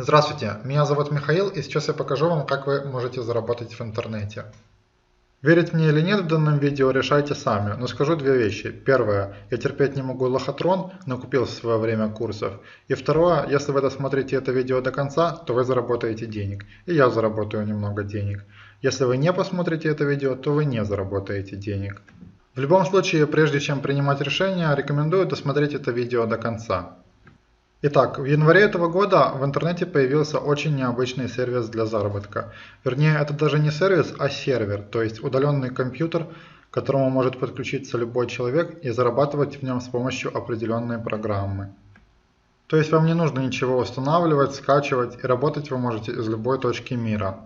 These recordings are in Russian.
Здравствуйте, меня зовут Михаил и сейчас я покажу вам, как вы можете заработать в интернете. Верить мне или нет в данном видео решайте сами, но скажу две вещи. Первое, я терпеть не могу лохотрон, но купил в свое время курсов. И второе, если вы досмотрите это видео до конца, то вы заработаете денег. И я заработаю немного денег. Если вы не посмотрите это видео, то вы не заработаете денег. В любом случае, прежде чем принимать решение, рекомендую досмотреть это видео до конца. Итак, в январе этого года в интернете появился очень необычный сервис для заработка. Вернее, это даже не сервис, а сервер, то есть удаленный компьютер, к которому может подключиться любой человек и зарабатывать в нем с помощью определенной программы. То есть вам не нужно ничего устанавливать, скачивать и работать вы можете из любой точки мира.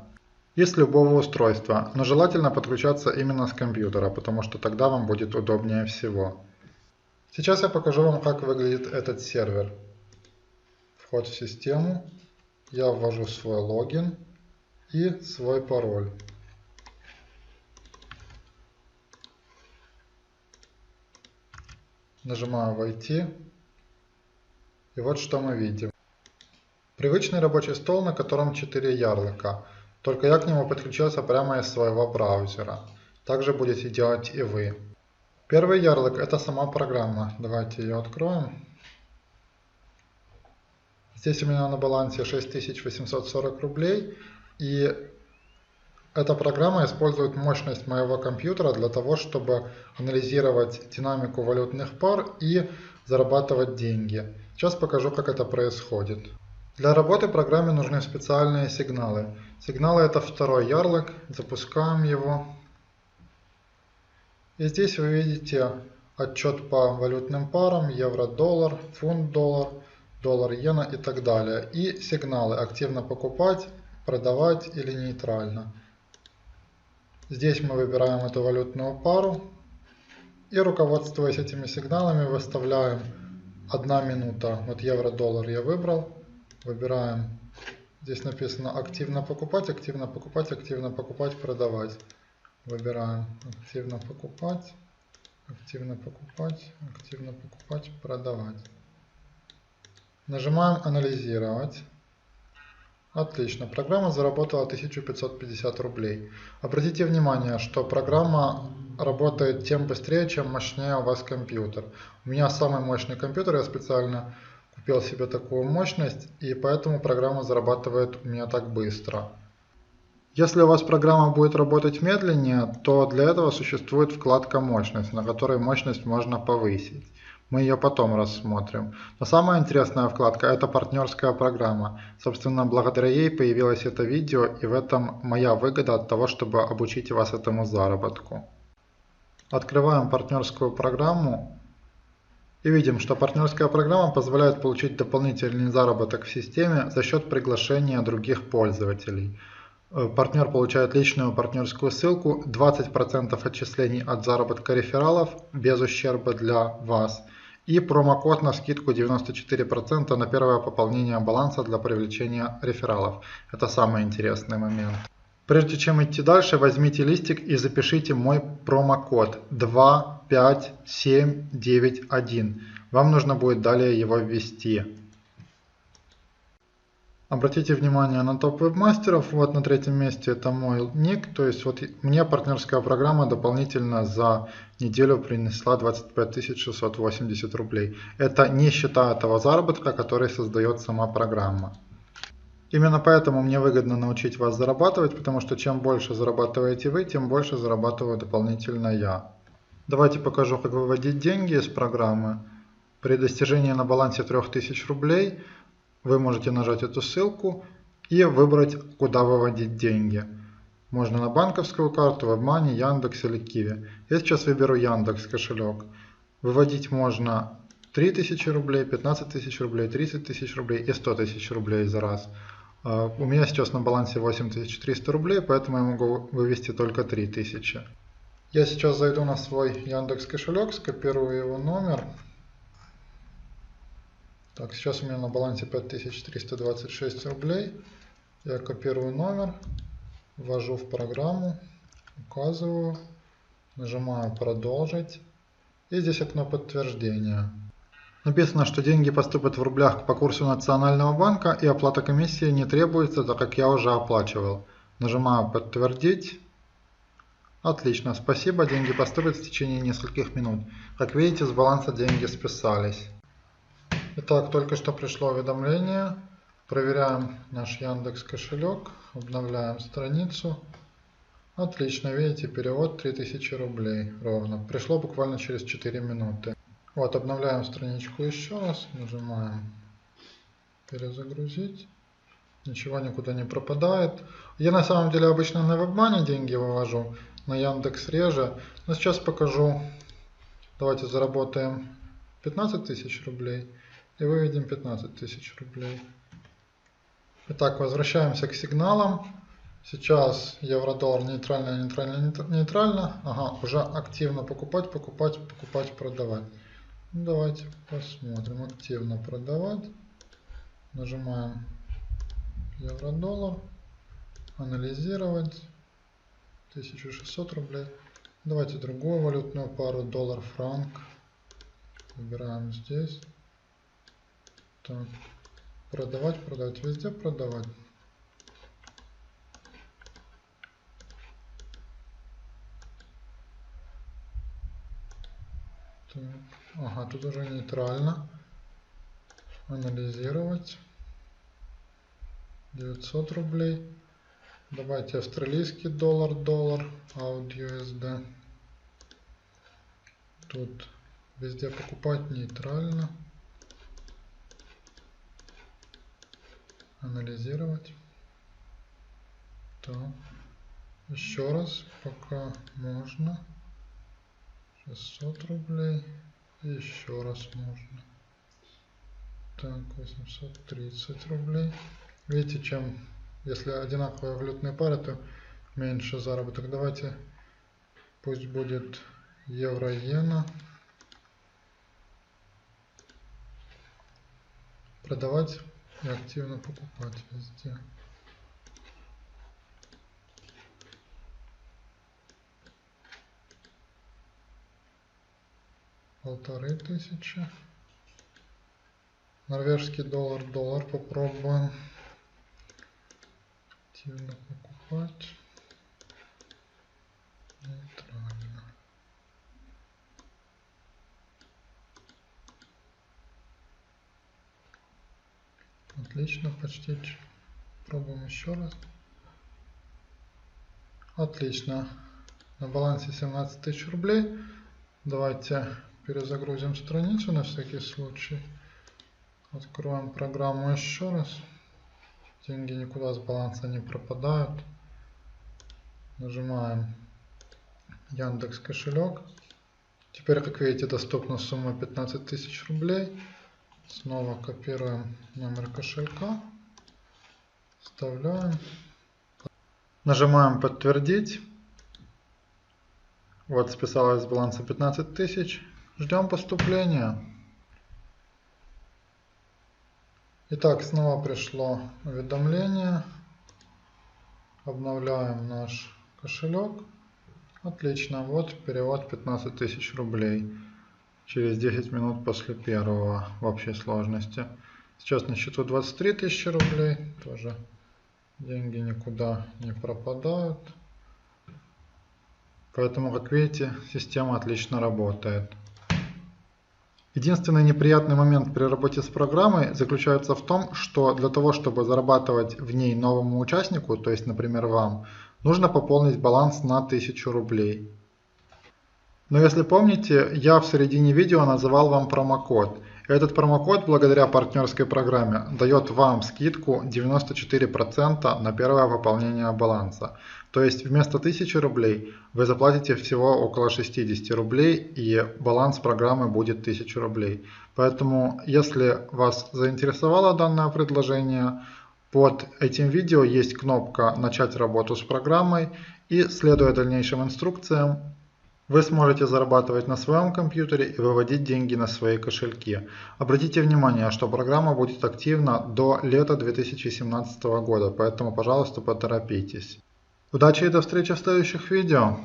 И с любого устройства, но желательно подключаться именно с компьютера, потому что тогда вам будет удобнее всего. Сейчас я покажу вам, как выглядит этот сервер вход в систему, я ввожу свой логин и свой пароль. Нажимаю «Войти». И вот что мы видим. Привычный рабочий стол, на котором 4 ярлыка. Только я к нему подключился прямо из своего браузера. Также будете делать и вы. Первый ярлык это сама программа. Давайте ее откроем. Здесь у меня на балансе 6840 рублей. И эта программа использует мощность моего компьютера для того, чтобы анализировать динамику валютных пар и зарабатывать деньги. Сейчас покажу, как это происходит. Для работы программе нужны специальные сигналы. Сигналы это второй ярлык. Запускаем его. И здесь вы видите отчет по валютным парам, евро-доллар, фунт-доллар доллар-иена и так далее. И сигналы активно покупать, продавать или нейтрально. Здесь мы выбираем эту валютную пару и руководствуясь этими сигналами выставляем 1 минута. Вот евро-доллар я выбрал. Выбираем, здесь написано активно покупать, активно покупать, активно покупать, продавать. Выбираем активно покупать, активно покупать, активно покупать, продавать. Нажимаем «Анализировать». Отлично, программа заработала 1550 рублей. Обратите внимание, что программа работает тем быстрее, чем мощнее у вас компьютер. У меня самый мощный компьютер, я специально купил себе такую мощность, и поэтому программа зарабатывает у меня так быстро. Если у вас программа будет работать медленнее, то для этого существует вкладка «Мощность», на которой мощность можно повысить. Мы ее потом рассмотрим. Но самая интересная вкладка это партнерская программа. Собственно, благодаря ей появилось это видео и в этом моя выгода от того, чтобы обучить вас этому заработку. Открываем партнерскую программу и видим, что партнерская программа позволяет получить дополнительный заработок в системе за счет приглашения других пользователей. Э, партнер получает личную партнерскую ссылку, 20% отчислений от заработка рефералов без ущерба для вас – и промокод на скидку 94% на первое пополнение баланса для привлечения рефералов. Это самый интересный момент. Прежде чем идти дальше, возьмите листик и запишите мой промокод 25791. Вам нужно будет далее его ввести. Обратите внимание на топ вебмастеров. Вот на третьем месте это мой ник. То есть вот мне партнерская программа дополнительно за неделю принесла 25 680 рублей. Это не считая того заработка, который создает сама программа. Именно поэтому мне выгодно научить вас зарабатывать, потому что чем больше зарабатываете вы, тем больше зарабатываю дополнительно я. Давайте покажу, как выводить деньги из программы. При достижении на балансе 3000 рублей вы можете нажать эту ссылку и выбрать, куда выводить деньги. Можно на банковскую карту, WebMoney, Яндекс или Киви. Я сейчас выберу Яндекс кошелек. Выводить можно 3000 рублей, 15 тысяч рублей, 30 тысяч рублей и 100 тысяч рублей за раз. А, у меня сейчас на балансе 8300 рублей, поэтому я могу вывести только 3000. Я сейчас зайду на свой Яндекс кошелек, скопирую его номер. Так, сейчас у меня на балансе 5326 рублей. Я копирую номер, ввожу в программу, указываю, нажимаю продолжить. И здесь окно подтверждения. Написано, что деньги поступят в рублях по курсу Национального банка и оплата комиссии не требуется, так как я уже оплачивал. Нажимаю подтвердить. Отлично, спасибо, деньги поступят в течение нескольких минут. Как видите, с баланса деньги списались. Итак, только что пришло уведомление. Проверяем наш Яндекс кошелек, обновляем страницу. Отлично, видите, перевод 3000 рублей ровно. Пришло буквально через 4 минуты. Вот, обновляем страничку еще раз, нажимаем перезагрузить. Ничего никуда не пропадает. Я на самом деле обычно на WebMoney деньги вывожу, на Яндекс реже. Но сейчас покажу. Давайте заработаем 15 тысяч рублей и выведем 15 тысяч рублей. Итак, возвращаемся к сигналам. Сейчас евро-доллар нейтрально, нейтрально, нейтрально. Ага, уже активно покупать, покупать, покупать, продавать. Ну, давайте посмотрим. Активно продавать. Нажимаем евро-доллар. Анализировать. 1600 рублей. Давайте другую валютную пару. Доллар-франк. Выбираем здесь. Так. Продавать, продавать. Везде продавать. Ага, тут уже нейтрально. Анализировать. 900 рублей. Давайте австралийский доллар, доллар, AUD Тут везде покупать нейтрально. Анализировать. Так. Еще раз, пока можно. 600 рублей. Еще раз можно. Так, 830 рублей. Видите, чем, если одинаковые валютные пары, то меньше заработок. Давайте, пусть будет евро-иена. Продавать и активно покупать везде. полторы тысячи. Норвежский доллар, доллар попробуем. Активно покупать. Нейтрально. Отлично, почти. Пробуем еще раз. Отлично. На балансе 17 тысяч рублей. Давайте Перезагрузим страницу на всякий случай. Откроем программу еще раз. Деньги никуда с баланса не пропадают. Нажимаем Яндекс кошелек. Теперь, как видите, доступна сумма 15 тысяч рублей. Снова копируем номер кошелька. Вставляем. Нажимаем подтвердить. Вот списалось с баланса 15 тысяч. Ждем поступления. Итак, снова пришло уведомление. Обновляем наш кошелек. Отлично, вот перевод 15 тысяч рублей. Через 10 минут после первого в общей сложности. Сейчас на счету 23 тысячи рублей. Тоже деньги никуда не пропадают. Поэтому, как видите, система отлично работает. Единственный неприятный момент при работе с программой заключается в том, что для того, чтобы зарабатывать в ней новому участнику, то есть, например, вам, нужно пополнить баланс на 1000 рублей. Но если помните, я в середине видео называл вам промокод. Этот промокод благодаря партнерской программе дает вам скидку 94% на первое пополнение баланса. То есть вместо 1000 рублей вы заплатите всего около 60 рублей и баланс программы будет 1000 рублей. Поэтому если вас заинтересовало данное предложение, под этим видео есть кнопка «Начать работу с программой» и следуя дальнейшим инструкциям, вы сможете зарабатывать на своем компьютере и выводить деньги на свои кошельки. Обратите внимание, что программа будет активна до лета 2017 года, поэтому, пожалуйста, поторопитесь. Удачи и до встречи в следующих видео.